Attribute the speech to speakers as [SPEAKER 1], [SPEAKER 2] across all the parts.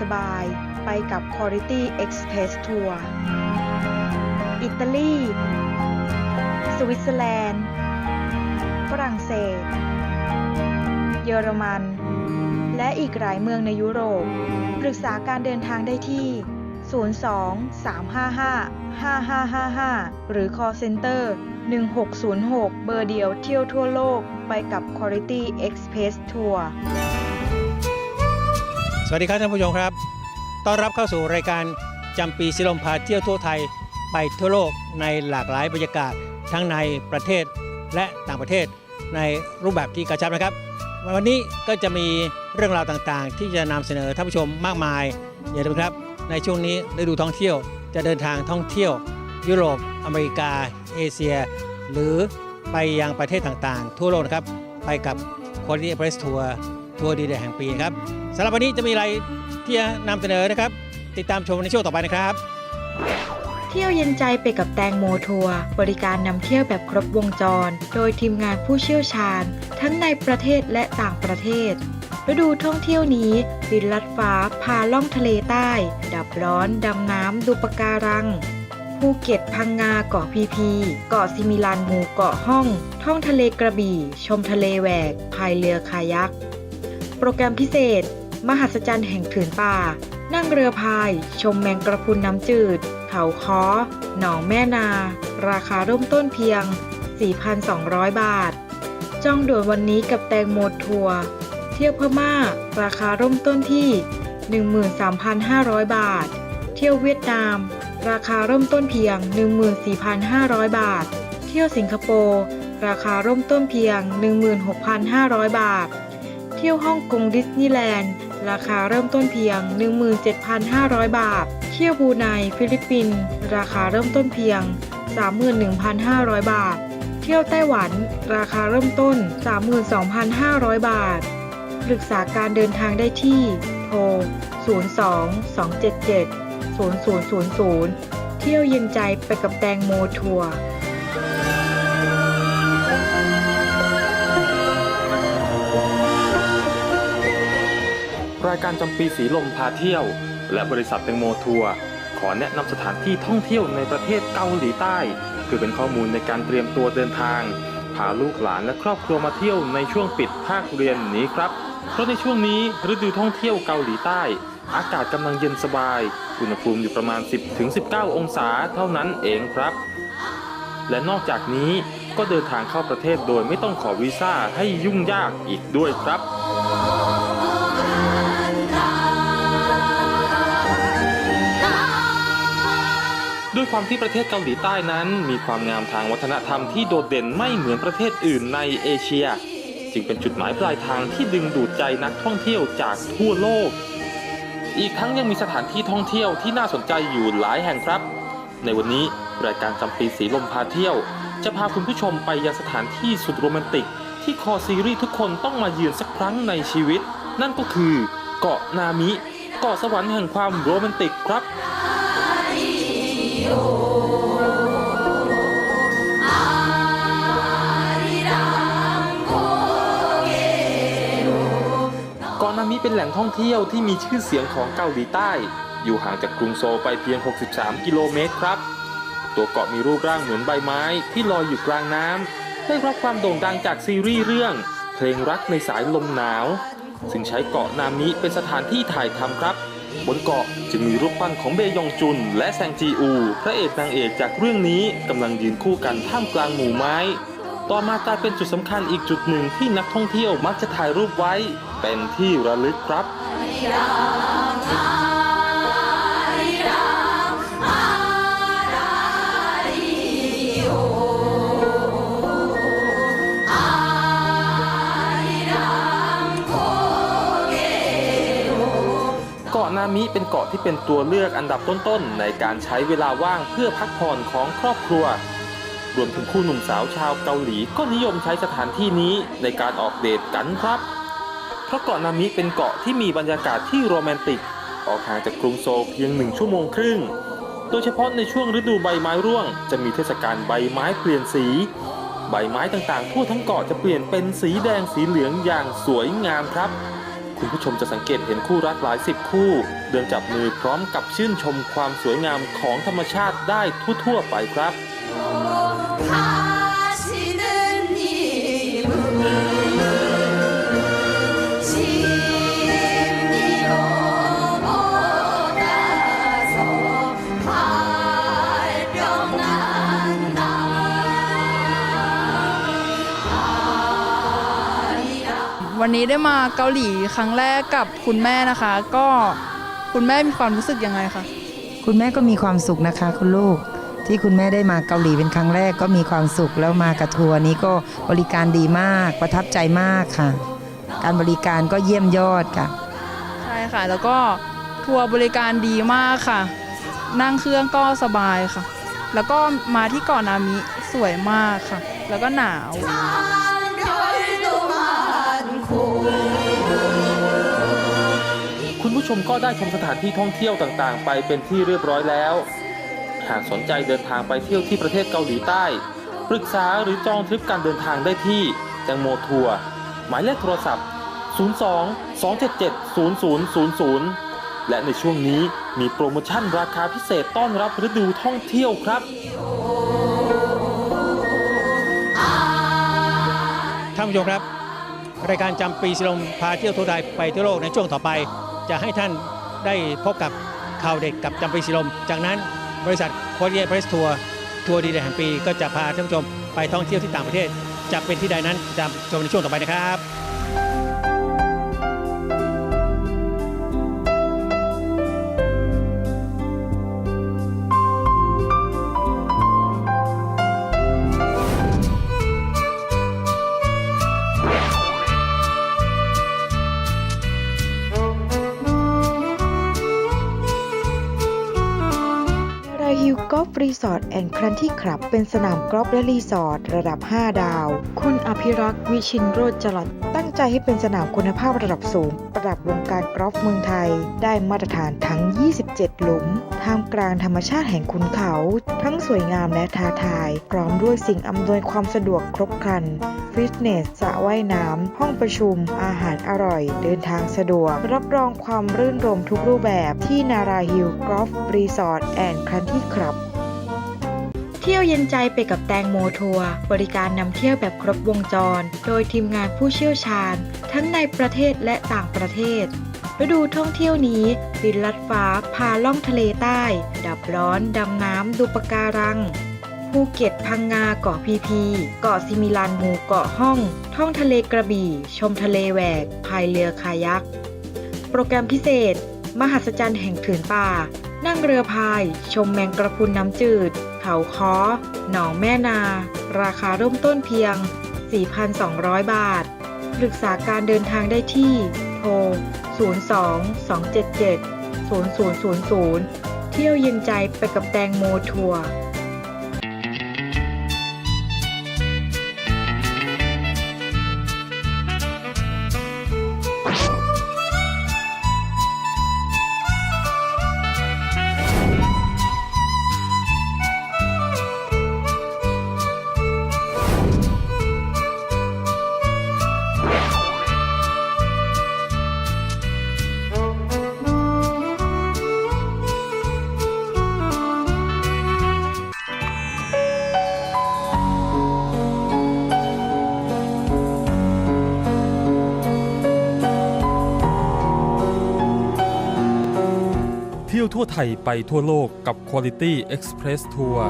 [SPEAKER 1] สบายๆ ไปกับ Quality Express Tour อิตาลี สวิตเซอร์แลนด์ ฝรั่งเศส เยอรมัน และอีกหลายเมืองในยุโรป ปรึกษาการเดินทางได้ที่ 02-355-5555 หรือ call center 1606 เบอร์เดียวเที่ยวทั่วโลกไปกับ Quality Express Tour
[SPEAKER 2] สวัสดีครับท่านผู้ชมครับ ต้อนรับเข้าสู่รายการจำปีสิลมพาเที่ยวทั่วไทยไปทั่วโลกในหลากหลายบรรยากาศทั้งในประเทศและต่างประเทศในรูปแบบที่กระชับนะครับ วันนี้ก็จะมีเรื่องราวต่างๆ ที่จะนำเสนอท่านผู้ชมมากมาย อย่าลืมครับ ในช่วงนี้ฤดูท่องเที่ยว จะเดินทางท่องเที่ยว ยุโรป อเมริกา เอเชีย หรือไปยังประเทศต่างๆ ทั่วโลกนะครับ ไปกับ Quality Express Tour ทัวร์ดีเด่นแห่งปีครับ สำหรับวันนี้จะมีอะไรที่จะนำเสนอนะครับ ติดตามชมในช่วงต่อไปนะครับ
[SPEAKER 1] เที่ยวเย็นใจไปกับแตงโมทัวร์บริการนำเที่ยวแบบครบวงจร โดยทีมงานผู้เชี่ยวชาญ ทั้งในประเทศและต่างประเทศฤดูท่องเที่ยวนี้บินลัดฟ้าพาล่องทะเลใต้ ดับร้อน ดำน้ำดูปะการังภูเก็ตพังงาเกาะพีพี เกาะซิมิลันหมู่เกาะห้อง ท่องทะเลกระบี่ ชมทะเลแหวกพายเรือคายัก โปรแกรมพิเศษ มหัศจรรย์แห่งผืนป่า นั่งเรือพาย ชมแมงกระพุนน้ำจืด เขาค้อ หนองแม่นา ราคาเริ่มต้นเพียง 4,200 บาท จองด่วนวันนี้กับแตงโมทัวร์เที่ยวพม่า ราคาเริ่มต้นที่ 13,500 บาท เที่ยวเวียดนาม ราคาเริ่มต้นเพียง 14,500 บาท เที่ยวสิงคโปร์ราคาเริ่มต้นเพียง 16,500 บาท เที่ยวฮ่องกงดิสนีย์แลนด์ ราคาเริ่มต้นเพียง 17,500 บาท เที่ยวบูไนฟิลิปปินส์ราคาเริ่มต้นเพียง 31,500 บาท เที่ยวไต้หวัน ราคาเริ่มต้น 32,500 บาท ปรึกษาการเดินทางได้ที่ โทร 02 277 0000 เที่ยวเย็นใจไปกับแตงโมทัวร์
[SPEAKER 3] รายการจำปีสีลมพาเที่ยว และบริษัทแตงโมทัวร์ขอแนะนำสถานที่ท่องเที่ยวในประเทศเกาหลีใต้ เพื่อเป็นข้อมูลในการเตรียมตัวเดินทาง พาลูกหลานและครอบครัวมาเที่ยวในช่วงปิดภาคเรียนนี้ครับ เพราะในช่วงนี้ฤดูท่องเที่ยวเกาหลีใต้ อากาศกำลังเย็นสบาย อุณหภูมิอยู่ประมาณ 10-19 องศาเท่านั้นเองครับ และนอกจากนี้ก็เดินทางเข้าประเทศโดยไม่ต้องขอวีซ่าให้ยุ่งยากอีกด้วยครับ ด้วยความที่ประเทศเกาหลีใต้นั้น มีความงามทางวัฒนธรรมที่โดดเด่นไม่เหมือนประเทศอื่นในเอเชีย จึงเป็นจุดหมายปลายทางที่ดึงดูดใจนักท่องเที่ยวจากทั่วโลก อีกทั้งยังมีสถานที่ท่องเที่ยวที่น่าสนใจอยู่หลายแห่งครับ ในวันนี้รายการจำปีสีลมพาเที่ยว จะพาคุณผู้ชมไปยังสถานที่สุดโรแมนติก ที่คอซีรีส์ทุกคนต้องมาเยือนสักครั้งในชีวิต นั่นก็คือ เกาะนามิ เกาะสวรรค์แห่งความโรแมนติกครับ เกาะนามิเป็นแหล่งท่องเที่ยวที่มีชื่อเสียงของเกาหลีใต้ อยู่ห่างจากกรุงโซลไปเพียง 63 กิโลเมตรครับ ตัวเกาะมีรูปร่างเหมือนใบไม้ที่ลอยอยู่กลางน้ำ ได้รับความโด่งดังจากซีรีส์เรื่อง เพลงรักในสายลมหนาว ซึ่งใช้เกาะนามิเป็นสถานที่ถ่ายทำครับ บนเกาะจึงมีรูปปั้นของเบยองจุน และแซงจีอู พระเอกนางเอกจากเรื่องนี้กำลังยืนคู่กันท่ามกลางหมู่ไม้ ต่อมากลายเป็นจุดสำคัญอีกจุดหนึ่งที่นักท่องเที่ยวมักจะถ่ายรูปไว้ เป็นที่ระลึกครับ มิเป็นเกาะที่เป็นตัวเลือกอันดับต้นๆ ในการใช้เวลาว่างเพื่อพักผ่อนของครอบครัว รวมถึงคู่หนุ่มสาวชาวเกาหลีก็นิยมใช้สถานที่นี้ในการออกเดทกันครับ เพราะเกาะนามิเป็นเกาะที่มีบรรยากาศที่โรแมนติก ออกห่างจากกรุงโซลเพียงหนึ่งชั่วโมงครึ่ง โดยเฉพาะในช่วงฤดูใบไม้ร่วง จะมีเทศกาลใบไม้เปลี่ยนสี ใบไม้ต่างๆ ทั่วทั้งเกาะจะเปลี่ยนเป็นสีแดงสีเหลืองอย่างสวยงามครับ คุณผู้ชมจะสังเกตเห็นคู่รักหลายสิบคู่ เดินจับมือพร้อมกับชื่นชมความสวยงามของธรรมชาติได้ทั่วๆไปครับ
[SPEAKER 4] วันนี้ได้มาเกาหลีครั้งแรกกับคุณแม่นะคะ ก็คุณแม่มีความรู้สึกยังไงคะ
[SPEAKER 5] คุณแม่ก็มีความสุขนะคะ คุณลูกที่คุณแม่ได้มาเกาหลีเป็นครั้งแรกก็มีความสุขแล้วมากับทัวร์นี้ก็บริการดีมากประทับใจมากค่ะ การบริการก็เยี่ยมยอดค่ะ
[SPEAKER 4] ใช่ค่ะ แล้วก็ทัวร์บริการดีมากค่ะ นั่งเครื่องก็สบายค่ะ แล้วก็มาที่เกาะนามิสวยมากค่ะ แล้วก็หนาว
[SPEAKER 3] ชมก็ได้ชมสถานที่ท่องเที่ยวต่างๆ ไปเป็นที่เรียบร้อยแล้ว หากสนใจเดินทางไปเที่ยวที่ประเทศเกาหลีใต้ ปรึกษาหรือจองทริปการเดินทางได้ที่แตงโมทัวร์หมายเลขโทรศัพท์ 02 277 0000และในช่วงนี้มีโปรโมชั่นราคาพิเศษต้อนรับฤดูท่องเที่ยวครับ
[SPEAKER 2] ท่านผู้ชมครับ รายการจำปีสิลมพาเที่ยวทั่วไทยไปทั่วโลกในช่วงต่อไป จะให้ท่านได้พบกับข่าวเด็ดกับจำปีสิลม จากนั้นบริษัทโคเรียเพรสทัวร์ทัวร์ดีเด่นแห่งปี ก็จะพาท่านผู้ชมไปท่องเที่ยวที่ต่างประเทศ จะเป็นที่ใดนั้นจะชมในช่วงต่อไปนะครับ
[SPEAKER 1] สอร์ทแอนด์ครันที่คลับ เป็นสนามกอล์ฟและรีสอร์ทระดับ 5 ดาว คุณอภิรักษ์วิชินโรจจรัตน์ตั้งใจให้เป็นสนามคุณภาพระดับสูง ระดับวงการกอล์ฟเมืองไทย ได้มาตรฐานทั้ง 27 หลุม ท่ามกลางธรรมชาติแห่งขุนเขา ทั้งสวยงามและท้าทาย พร้อมด้วยสิ่งอำนวยความสะดวกครบครันฟิตเนสสระว่ายน้ำ ห้องประชุม อาหารอร่อย เดินทางสะดวก รับรองความรื่นรมทุกรูปแบบที่นาราฮิลกอล์ฟรีสอร์ทแอนด์คันที่คลับ ที่ยวเย็นใจไปกับแตงโมทัวร์บริการนำเที่ยวแบบครบวงจร โดยทีมงานผู้เชี่ยวชาญ ทั้งในประเทศและต่างประเทศ ฤดูท่องเที่ยวนี้ บินลัดฟ้าพาล่องทะเลใต้ ดับร้อน ดำน้ำดูปะการัง ภูเก็ตพังงาเกาะพีพี เกาะซิมิลันหมู่เกาะห้อง ท่องทะเลกระบี่ ชมทะเลแหวกพายเรือคายัก โปรแกรมพิเศษ มหัศจรรย์แห่งผืนป่า นั่งเรือพาย ชมแมงกระพุนน้ำจืด เขาค้อ หนองแม่นา ราคาเริ่มต้นเพียง 4,200 บาท ปรึกษาการเดินทางได้ที่ โทร 02 277 0000 เที่ยวเย็นใจไปกับแตงโมทัวร์
[SPEAKER 6] ทั่วไทยไปทั่วโลกกับ Quality Express Tour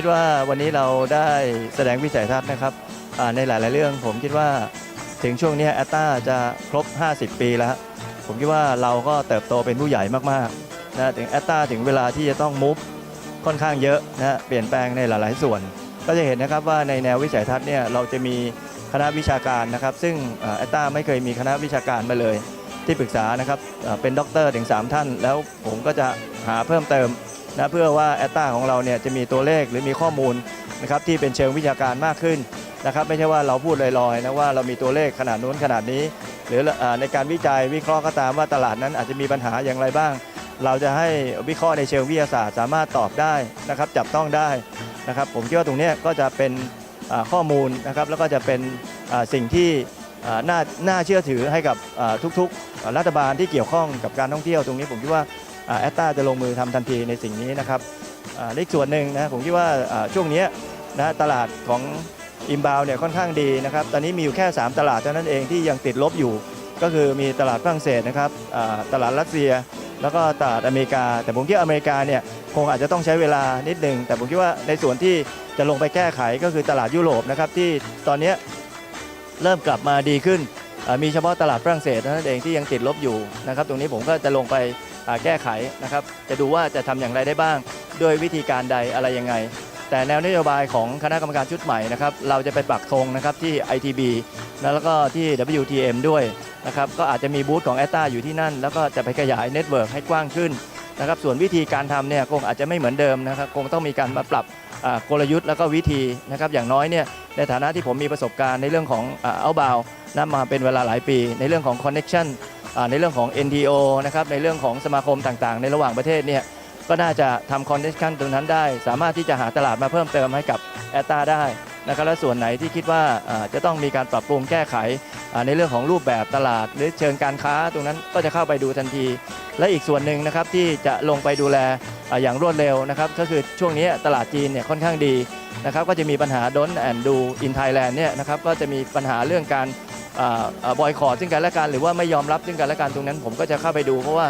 [SPEAKER 7] คิดว่าวันนี้เราได้แสดงวิสัยทัศน์นะครับในหลาย ๆ เรื่อง ผมคิดว่าถึงช่วงนี้แอตตาจะครบ 50 ปีแล้ว ผมคิดว่าเราก็เติบโตเป็นผู้ใหญ่มากๆนะถึงแอตตาถึงเวลาที่จะต้องมุฟค่อนข้างเยอะนะเปลี่ยนแปลงในหลาย ๆ ส่วน ก็จะเห็นนะครับว่าในแนววิสัยทัศน์เนี่ยเราจะมีคณะวิชาการนะครับ ซึ่งแอตตาไม่เคยมีคณะวิชาการมาเลยที่ปรึกษานะครับเอ่อเป็นด็อกเตอร์ถึง 3 ท่าน แล้วผมก็จะหาเพิ่มเติม นะเพื่อว่าแอตตาของเราเนี่ยจะมีตัวเลขหรือมีข้อมูลนะครับที่เป็นเชิงวิชาการมากขึ้นนะครับไม่ใช่ว่าเราพูดลอยๆนะว่าเรามีตัวเลขขนาดนู้นขนาดนี้ หรืออในการวิจัยวิเคราะห์ก็ตามว่าตลาดนั้นอาจจะมีปัญหาอย่างไรบ้าง เราจะให้วิเคราะห์ในเชิงวิทยาศาสตร์ สามารถตอบได้นะครับจับต้องได้นะครับผมคิดว่าตรงนี้ก็จะเป็นข้อมูลนะครับแล้วก็จะเป็นสิ่งที่น่าน่าเชื่อถือให้กับทุกๆ รัฐบาลที่เกี่ยวข้องกับการท่องเที่ยวตรงนี้ผมคิดว่า แอตตาจะลงมือทำทันทีในสิ่งนี้นะครับอ่าและอีกส่วนหนึ่งนะผมคิดว่าช่วงนี้นะตลาดของอิมบาวเนี่ยค่อนข้างดีนะครับ ตอนนี้มีอยู่แค่ 3 ตลาดเท่านั้นเองที่ยังติดลบอยู่ ก็คือมีตลาดฝรั่งเศสนะครับอ่าตลาดรัสเซีย แล้วก็ตลาดอเมริกา แต่ผมคิดว่าอเมริกาเนี่ยคงอาจจะต้องใช้เวลานิดหนึ่งแต่ผมคิดว่าในส่วนที่จะลงไปแก้ไขก็คือตลาดยุโรปนะครับที่ตอนนี้เริ่มกลับมาดีขึ้น มีเฉพาะตลาดฝรั่งเศสเท่านั้นเองที่ยังติดลบอยู่นะครับ ตรงนี้ผมก็จะลงไปแก้ไขนะครับ จะดูว่าจะทำอย่างไรได้บ้างด้วยวิธีการใดอะไรยังไง แต่แนวนโยบายของคณะกรรมการชุดใหม่นะครับ เราจะไปปักธงนะครับที่ ITB นะแล้วก็ที่ WTM ด้วยนะครับ ก็อาจจะมีบูธของแอตตาอยู่ที่นั่น แล้วก็จะไปขยายเน็ตเวิร์กให้กว้างขึ้นนะครับ ส่วนวิธีการทำเนี่ยคงอาจจะไม่เหมือนเดิมนะครับ คงต้องมีการมาปรับกลยุทธ์แล้วก็วิธีนะครับ อย่างน้อยเนี่ยในฐานะที่ผมมีประสบการณ์ในเรื่องของเอาบาว นำมาเป็นเวลาหลายปี ในเรื่องของ Connection อ่าในเรื่องของ NDO นะครับในเรื่องของสมาคมต่างๆ ในระหว่างประเทศเนี่ยก็น่าจะทำคอนเนคชันตรงนั้นได้ สามารถที่จะหาตลาดมาเพิ่มเติมให้กับแอตตาได้นะครับและส่วนไหนที่คิดว่าจะต้องมีการปรับปรุงแก้ไขในเรื่องของรูปแบบตลาด หรือเชิงการค้าตรงนั้นก็จะเข้าไปดูทันที และอีกส่วนหนึ่งนะครับที่จะลงไปดูแลอ่าอย่างรวดเร็วนะครับก็คือช่วงนี้ตลาดจีนเนี่ยค่อนข้างดีนะครับก็จะมีปัญหาดนแอนดูอินไทยแลนด์เนี่ยนะครับก็จะมีปัญหาเรื่องการ บอยคอรซึ่งกันและกันหรือว่าไม่ยอมรับซึ่งกันและกันตรงนั้น ผมก็จะเข้าไปดูเพราะว่า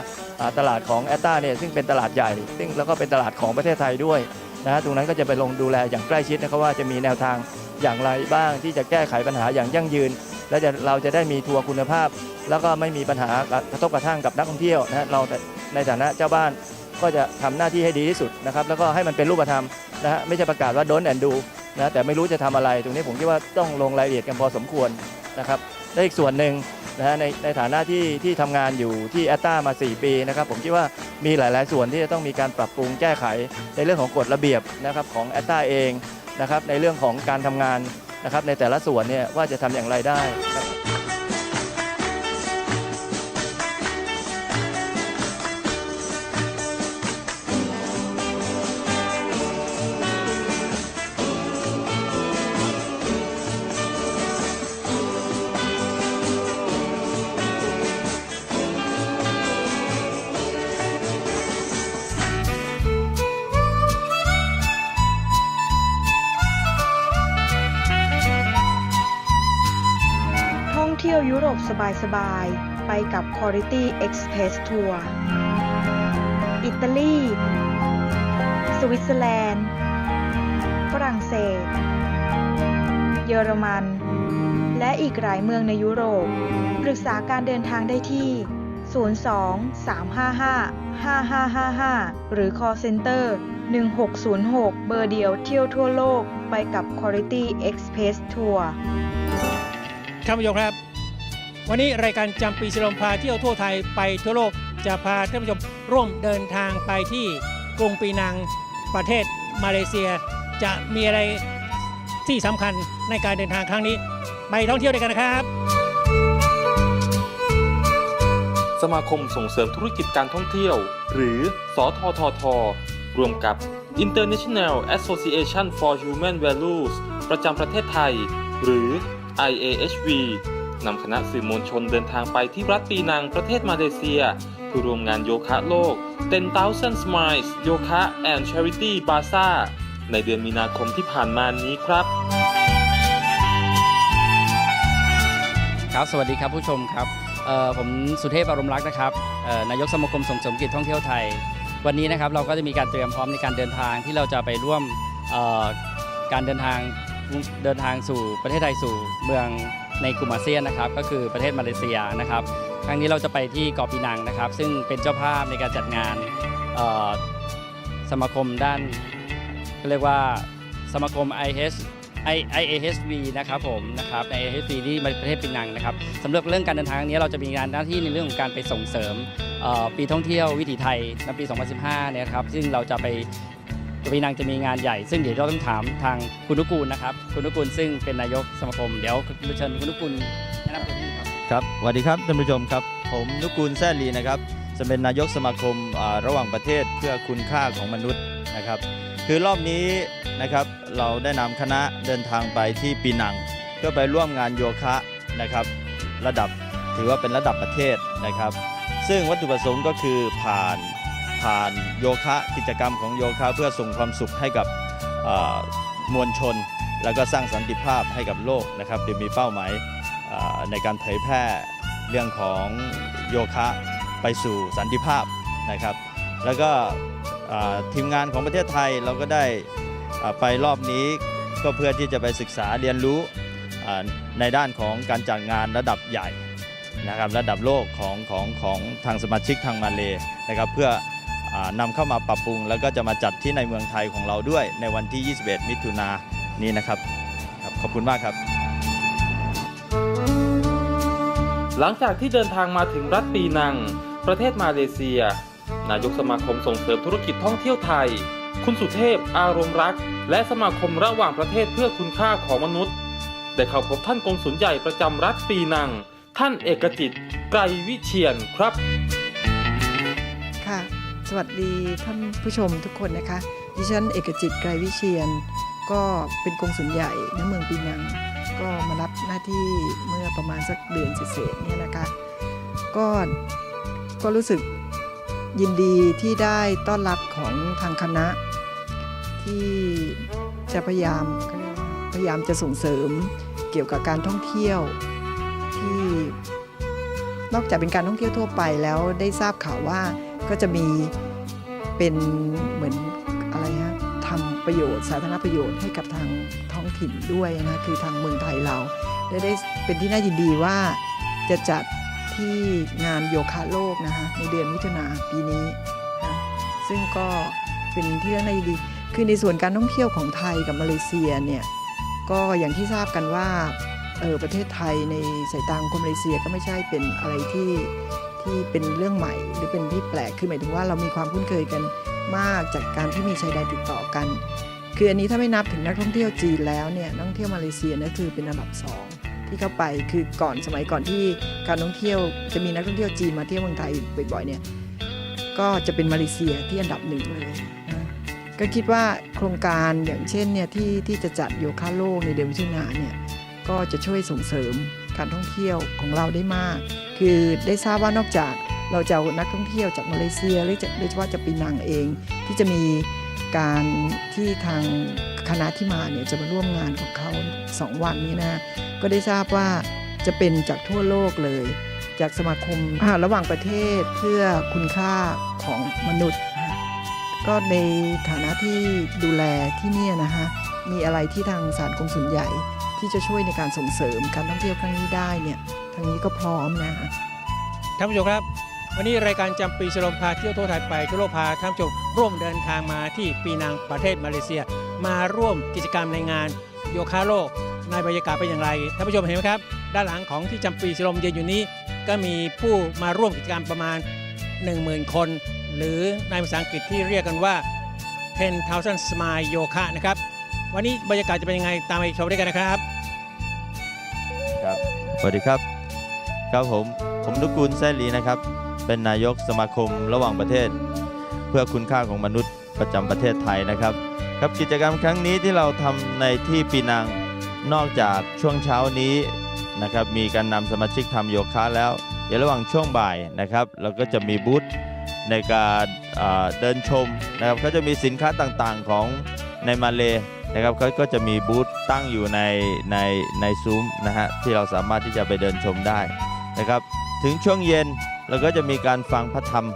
[SPEAKER 7] ตลาดของแอตตาเนี่ยซึ่งเป็นตลาดใหญ่ ซึ่งแล้วก็เป็นตลาดของประเทศไทยด้วยนะตรงนั้นก็จะไปลงดูแลอย่างใกล้ชิดนะครับว่าจะมีแนวทางอย่างไรบ้างที่จะแก้ไขปัญหาอย่างยั่งยืน และจะเราจะได้มีทัวร์คุณภาพ แล้วก็ไม่มีปัญหากระทบกระทั่งกับนักท่องเที่ยวนะเราในฐานะเจ้าบ้านก็จะทำหน้าที่ให้ดีที่สุดนะครับแล้วก็ให้มันเป็นรูปธรรมนะฮะไม่ใช่ประกาศว่า don't and do นะแต่ไม่รู้จะทำอะไร ตรงนี้ผมคิดว่าต้องลงรายละเอียดกันพอสมควรนะครับ และอีกส่วนหนึ่งนะฮะในในฐานะที่ที่ทำงานอยู่ที่แอตตามา 4 ปีนะครับผมคิดว่ามีหลาย ๆ ส่วนที่จะต้องมีการปรับปรุงแก้ไขในเรื่องของกฎระเบียบนะครับของแอตตาเองนะครับในเรื่องของการทำงานนะครับในแต่ละส่วนเนี่ยว่าจะทำอย่างไรได้ครับ
[SPEAKER 1] ยุโรปสบายๆ ไปกับ Quality Express Tour อิตาลี สวิตเซอร์แลนด์ ฝรั่งเศส เยอรมัน และอีกหลายเมืองในยุโรป ปรึกษาการเดินทางได้ที่ 02 355 5555 หรือ call center 1606 เบอร์เดียวเที่ยวทั่วโลกไปกับ Quality Express Tour
[SPEAKER 2] ท่านผู้ชมครับ วันนี้รายการจำปีฉลองพาเที่ยวทั่วไทยไปทั่วโลกจะพาท่านผู้ชมร่วมเดินทางไปที่กรุงปีนังประเทศมาเลเซีย จะมีอะไรที่สำคัญในการเดินทางครั้งนี้ ไปท่องเที่ยวด้วยกันนะครับ
[SPEAKER 3] สมาคมส่งเสริมธุรกิจการท่องเที่ยว หรือสทททร่วมกับ International Association for Human Values ประจำประเทศไทย หรือ IAHV นำคณะสื่อมวลชนเดินทางไปที่รัฐปีนังประเทศมาเลเซียเพื่อร่วมงานโยคะโลก 10,000 Smiles โยคะ and Charity Bazaar ในเดือนมีนาคมที่ผ่านมานี้ครับ
[SPEAKER 8] ครับ สวัสดีครับผู้ชมครับผมสุเทพอารมณ์รักษ์นะครับนายกสมาคมส่งเสริมกิจท่องเที่ยวไทย วันนี้นะครับเราก็จะมีการเตรียมพร้อมในการเดินทางที่เราจะไปร่วมการเดินทางเดินทางสู่ประเทศไทยสู่เมือง ในกลุ่มอาเซียนนะครับก็คือประเทศมาเลเซียนะครับ ครั้งนี้เราจะไปที่เกาะปีนังนะครับ ซึ่งเป็นเจ้าภาพในการจัดงานสมาคมด้านเรียกว่าสมาคม IH I IAHV นะครับผมนะครับใน IAHV ที่ประเทศปีนังนะครับสำหรับเรื่องการเดินทางครั้งนี้เราจะมีงานหน้าที่ในเรื่องของการไปส่งเสริมปีท่องเที่ยววิถีไทยในปี 2015 เนี่ยครับซึ่งเราจะไป ปีนังจะมีงานใหญ่ ซึ่งเดี๋ยวเราต้องถามทางคุณนุกูลนะครับ คุณนุกูลซึ่งเป็นนายกสมาคม เดี๋ยวเชิญคุณนุกูลแนะนำตัวนิดนึงครับ
[SPEAKER 9] ครับสวัสดีครับท่านผู้ชมครับ ผมนุกูลแซ่ลีนะครับจะเป็นนายกสมาคมระหว่างประเทศเพื่อคุณค่าของมนุษย์นะครับ คือรอบนี้นะครับเราได้นำคณะเดินทางไปที่ปีนัง เพื่อไปร่วมงานโยคะนะครับ ระดับถือว่าเป็นระดับประเทศนะครับ ซึ่งวัตถุประสงค์ก็คือผ่าน ผ่านโยคะกิจกรรมของโยคะเพื่อส่งความสุขให้กับมวลชน แล้วก็สร้างสันติภาพให้กับโลกนะครับโดยมีเป้าหมายในการเผยแพร่เรื่องของโยคะไปสู่สันติภาพนะครับ แล้วก็ทีมงานของประเทศไทยเราก็ได้ไปรอบนี้ก็เพื่อที่จะไปศึกษาเรียนรู้ในด้านของการจัดงานระดับใหญ่นะครับระดับโลกของของของทางสมาชิกทางมาเลนะครับเพื่อ นำเข้ามาปรับปรุง แล้วก็จะมาจัดที่ในเมืองไทยของเราด้วย ในวันที่ 21 มิถุนายนนี้นะครับครับ ขอบคุณมากครับ
[SPEAKER 3] หลังจากที่เดินทางมาถึงรัฐปีนัง ประเทศมาเลเซีย นายกสมาคมส่งเสริมธุรกิจท่องเที่ยวไทย คุณสุเทพ อารมณ์รัก และสมาคมระหว่างประเทศเพื่อคุณค่าของมนุษย์ ได้เข้าพบท่านกงสุลใหญ่ประจำรัฐปีนัง ท่านเอกจิต ไกรวิเชียนครับ
[SPEAKER 10] สวัสดีท่านผู้ชมทุกคนนะคะ ดิฉันเอกจิตไกรวิเชียน ก็เป็นกงสุลใหญ่ณเมืองปีนัง ก็มารับหน้าที่เมื่อประมาณสักเดือนเศษเนี่ยนะคะ ก็ก็รู้สึกยินดีที่ได้ต้อนรับของทางคณะ ที่จะพยายามพยายามจะส่งเสริมเกี่ยวกับการท่องเที่ยวที่นอกจากเป็นการท่องเที่ยวทั่วไปแล้วได้ทราบข่าวว่า ก็จะมีเป็นเหมือนอะไรฮะทำประโยชน์สาธารณประโยชน์ให้กับทางท้องถิ่นด้วยนะคือทางเมืองไทยเราได้ได้เป็นที่น่ายินดีว่าจะจัดที่งานโยคะโลกนะคะในเดือนมิถุนาปีนี้นะซึ่งก็เป็นที่น่ายินดี คือในส่วนการท่องเที่ยวของไทยกับมาเลเซียเนี่ยก็อย่างที่ทราบกันว่าเออประเทศไทยในสายตาของคนมาเลเซียก็ไม่ใช่เป็นอะไรที่ ที่เป็นเรื่องใหม่ หรือเป็นที่แปลกคือหมายถึงว่าเรามีความคุ้นเคยกันมากจากการที่มีชายแดนติดต่อกัน คืออันนี้ถ้าไม่นับถึงนักท่องเที่ยวจีนแล้วเนี่ยนักท่องเที่ยวมาเลเซียนะคือเป็นอันดับสองที่เข้าไปคือก่อนสมัยก่อนที่การท่องเที่ยวจะมีนักท่องเที่ยวจีนมาเที่ยวเมืองไทยบ่อยๆเนี่ยก็จะเป็นมาเลเซียที่อันดับหนึ่งเลยนะก็คิดว่าโครงการอย่างเช่นเนี่ยที่ที่จะจัดโยคะโลกในเดือนมิถุนายนเนี่ยก็จะช่วยส่งเสริมการท่องเที่ยวของเราได้มาก คือได้ทราบว่านอกจากเราจะเอานักท่องเที่ยวจากมาเลเซียหรือจะโดยเฉพาะจะปีนังเอง ที่จะมีการที่ทางคณะที่มาเนี่ยจะมาร่วมงานของเขา 2 วันนี้นะก็ได้ทราบว่าจะเป็นจากทั่วโลกเลย จากสมาคมระหว่างประเทศเพื่อคุณค่าของมนุษย์ ก็ในฐานะที่ดูแลที่นี่นะฮะมีอะไรที่ทางสารกงสุลใหญ่ที่จะช่วยในการส่งเสริมการท่องเที่ยวครั้งนี้ได้เนี่ยางนี้ก็พร้อมนะคะ
[SPEAKER 2] ท่านผู้ชมครับ วันนี้รายการจำปีฉลองพาเที่ยวทั่วไทยไปทั่วโลกพาท่านผู้ชมร่วมเดินทางมาที่ปีนังประเทศมาเลเซีย มาร่วมกิจกรรมในงานโยคะโลกในบรรยากาศเป็นอย่างไรท่านผู้ชมเห็นไหมครับ ด้านหลังของที่จำปีฉลองยืนอยู่นี้ ก็มีผู้มาร่วมกิจกรรมประมาณ 10,000 คน หรือในภาษาอังกฤษที่เรียกกันว่า10,000 Smile Yoga นะครับวันนี้บรรยากาศจะเป็นยังไงตามไปชมด้วยกันนะครับ
[SPEAKER 9] ครับ สวัสดีครับ ครับผม ผมนุกูลแซ่ลีนะครับ เป็นนายกสมาคมระหว่างประเทศ เพื่อคุณค่าของมนุษย์ประจำประเทศไทยนะครับ ครับกิจกรรมครั้งนี้ที่เราทำในที่ปีนังนอกจากช่วงเช้านี้นะครับมีการนำสมาชิกทำโยคะแล้ว เดี๋ยวระหว่างช่วงบ่ายนะครับ เราก็จะมีบูธในการเดินชมนะครับก็จะมีสินค้าต่างๆของในมาเลนะครับก็ก็จะมีบูธตั้งอยู่ในในในซุ้มนะฮะที่เราสามารถที่จะไปเดินชมได้ นะครับ ถึงช่วงเย็นเราก็จะมีการฟังพระธรรม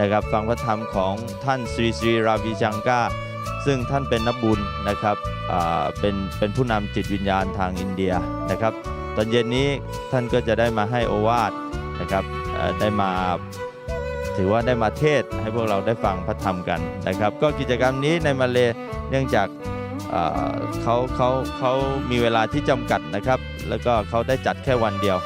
[SPEAKER 9] นะครับ ฟังพระธรรมของท่านสรีสรีราวิจังกาซึ่งท่านเป็นนักบุญนะครับเป็นเป็นผู้นำจิตวิญญาณทางอินเดียนะครับ ตอนเย็นนี้ท่านก็จะได้มาให้โอวาทนะครับได้มาถือว่าได้มาเทศให้พวกเราได้ฟังพระธรรมกันนะครับ ก็กิจกรรมนี้ในมาเลเนื่องจากเอ่อเขาเขาเขามีเวลาที่จำกัดนะครับ แล้วก็เขาได้จัดแค่วันเดียว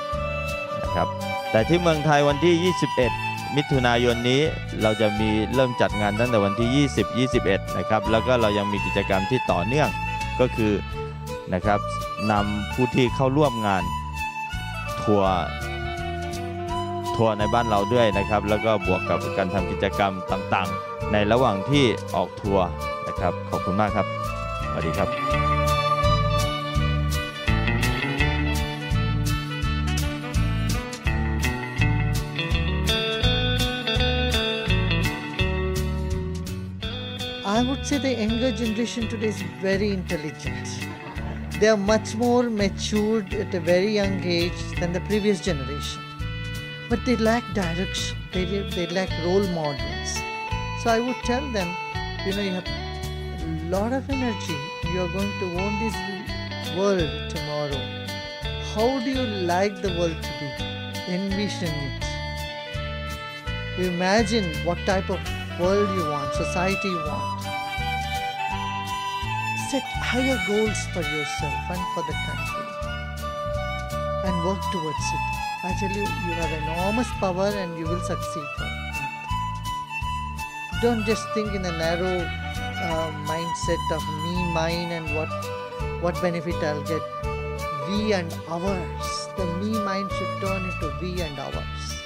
[SPEAKER 9] แต่ที่เมืองไทยวันที่ 21 มิถุนายนนี้เราจะมีเริ่มจัดงานตั้งแต่วันที่ 20 21 นะครับ แล้วก็เรายังมีกิจกรรมที่ต่อเนื่องก็คือนะครับนำผู้ที่เข้าร่วมงานทัวร์ทัวร์ในบ้านเราด้วยนะครับ แล้วก็บวกกับการทำกิจกรรมต่างๆ ในระหว่างที่ออกทัวร์นะครับ ขอบคุณมากครับสวัสดีครับ
[SPEAKER 11] I would say the younger generation today is very intelligent. They are much more matured at a very young age than the previous generation. But they lack direction, they, they lack role models. So I would tell them, you know, you have a lot of energy. You are going to own this world tomorrow. How do you like the world to be? Envision it. Imagine what type of world you want, society you want. Set higher goals for yourself and for the country and work towards it. I tell you, you have enormous power and you will succeed. Don't just think in a narrow uh, mindset of me, mine, and what what benefit I'll get. We and ours. The me mind should turn into we and ours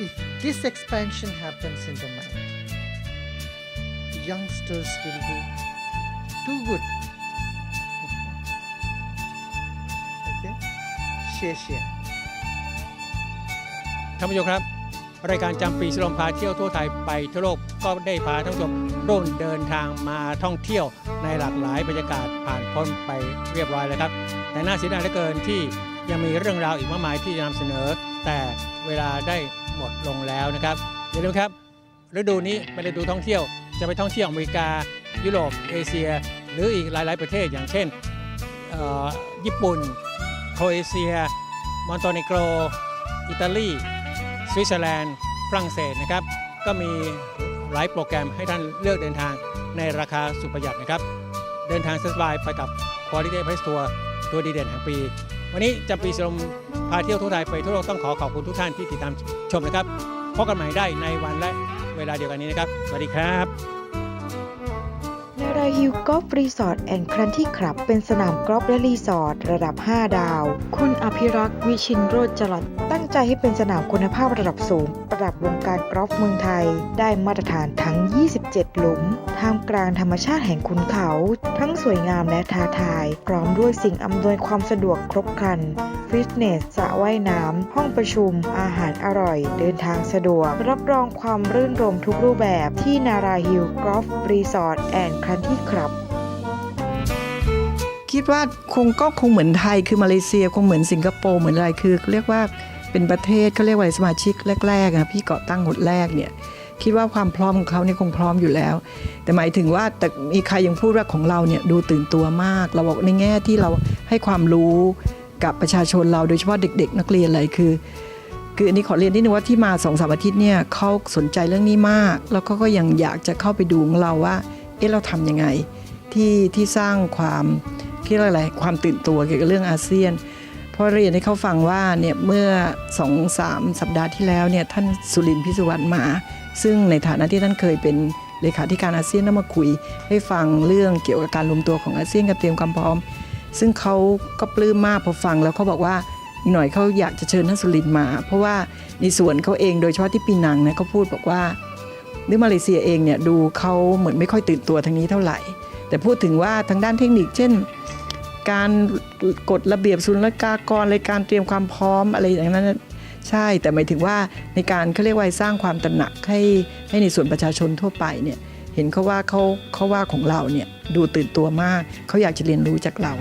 [SPEAKER 11] if this expansion happens in the mind, youngsters will do too good. okay? Share, share.
[SPEAKER 2] ท่านผู้ชมครับ รายการจำปีสิลมพาเที่ยวทั่วไทยไปทั่วโลกก็ได้พาท่านผู้ชมร่วมเดินทางมาท่องเที่ยวในหลากหลายบรรยากาศผ่านพ้นไปเรียบร้อยแล้วครับ แต่น่าเสียดายเหลือเกินที่ยังมีเรื่องราวอีกมากมายที่จะนำเสนอ แต่เวลาได้หมดลงแล้วนะครับอย่าลืมครับฤดูนี้เป็นฤดูท่องเที่ยว จะไปท่องเที่ยวอเมริกา ยุโรปเอเชีย หรืออีกหลาย ๆ ประเทศอย่างเช่นญี่ปุ่น โครเอเชีย มอนโตเนโกร อิตาลี สวิตเซอร์แลนด์ ฝรั่งเศสนะครับ ก็มีหลายโปรแกรมให้ท่านเลือกเดินทางในราคาสุดประหยัดนะครับ เดินทางสบายไปกับ Quality Price Tour ตัวดีเด่นแห่งปี วันนี้จำปีสลมพาเที่ยวทั่วไทยไปทั่วโลกต้องขอขอบคุณทุกท่านที่ติดตามชมนะครับ พบกันใหม่ได้ในวันและเวลาเดียวกันนี้นะครับ สวัสดีครับา
[SPEAKER 1] ราฮิลกอล์ฟรีสอร์ทแอนด์คันที่ครับ เป็นสนามกอล์ฟและรีสอร์ทระดับ 5 ดาว คุณอภิรักษ์วิชินโรจจรัต ใจให้เป็นสนามคุณภาพระดับสูงระดับวงการกอล์ฟเมืองไทย ได้มาตรฐานทั้ง 27 หลุม ท่ามกลางธรรมชาติแห่งขุนเขา ทั้งสวยงามและท้าทาย พร้อมด้วยสิ่งอำนวยความสะดวกครบครัน ฟิตเนสสระว่ายน้ำ ห้องประชุม อาหารอร่อย เดินทางสะดวก รับรองความรื่นรมทุกรูปแบบที่นาราฮิลกอล์ฟรีสอร์ทแอนด์คันที่คลับ
[SPEAKER 10] คิดว่าคงก็คงเหมือนไทยคือมาเลเซียคงเหมือนสิงคโปร์เหมือนอะไรคือเรียกว่า เป็นประเทศเขาเรียกว่าสมาชิกแรกๆอะพี่เก่อตั้งหนแรกเนี่ยคิดว่าความพร้อมของเขาเนี่ยคงพร้อมอยู่แล้ว แต่หมายถึงว่าแต่มีใครยังพูดว่าของเราเนี่ยดูตื่นตัวมาก เราบอกในแง่ที่เราให้ความรู้กับประชาชนเราโดยเฉพาะเด็ก ๆ นักเรียนอะไรคือ คืออันนี้ขอเรียนนิดนึงว่าที่มาสองสามอาทิตย์เนี่ยเขาสนใจเรื่องนี้มาก แล้วเขาก็ยังอยากจะเข้าไปดูของเราว่า เอ๊ะเราทำยังไงที่ที่สร้างความที่อะไรความตื่นตัวเกี่ยวกับเรื่องอาเซียน เพราะเรียนให้เขาฟังว่าเนี่ยเมื่อสองสามสัปดาห์ที่แล้วเนี่ยท่านสุรินทร์พิสุวรรณมา ซึ่งในฐานะที่ท่านเคยเป็นเลขาธิการอาเซียนได้มาคุย ให้ฟังเรื่องเกี่ยวกับการรวมตัวของอาเซียนกับเตรียมความพร้อม ซึ่งเขาก็ปลื้มมากพอฟังแล้วเขาบอกว่าอีกหน่อยเขาอยากจะเชิญท่านสุรินทร์มา เพราะว่าในส่วนเขาเองโดยเฉพาะที่ปีนังเนี่ยเขาพูดบอกว่าหรือมาเลเซียเองเนี่ยดูเขาเหมือนไม่ค่อยตื่นตัวทางนี้เท่าไหร่ แต่พูดถึงว่าทางด้านเทคนิคเช่น การกฎระเบียบศุลกากรในการเตรียมความพร้อมอะไรอย่างนั้นใช่แต่หมายถึงว่าในการเขาเรียกว่าสร้างความตระหนักให้ให้ในส่วนประชาชนทั่วไปเนี่ยเห็นเขาว่าเขาเขาว่าของเราเนี่ยดูตื่นตัวมากเขาอยากจะเรียนรู้จากเรา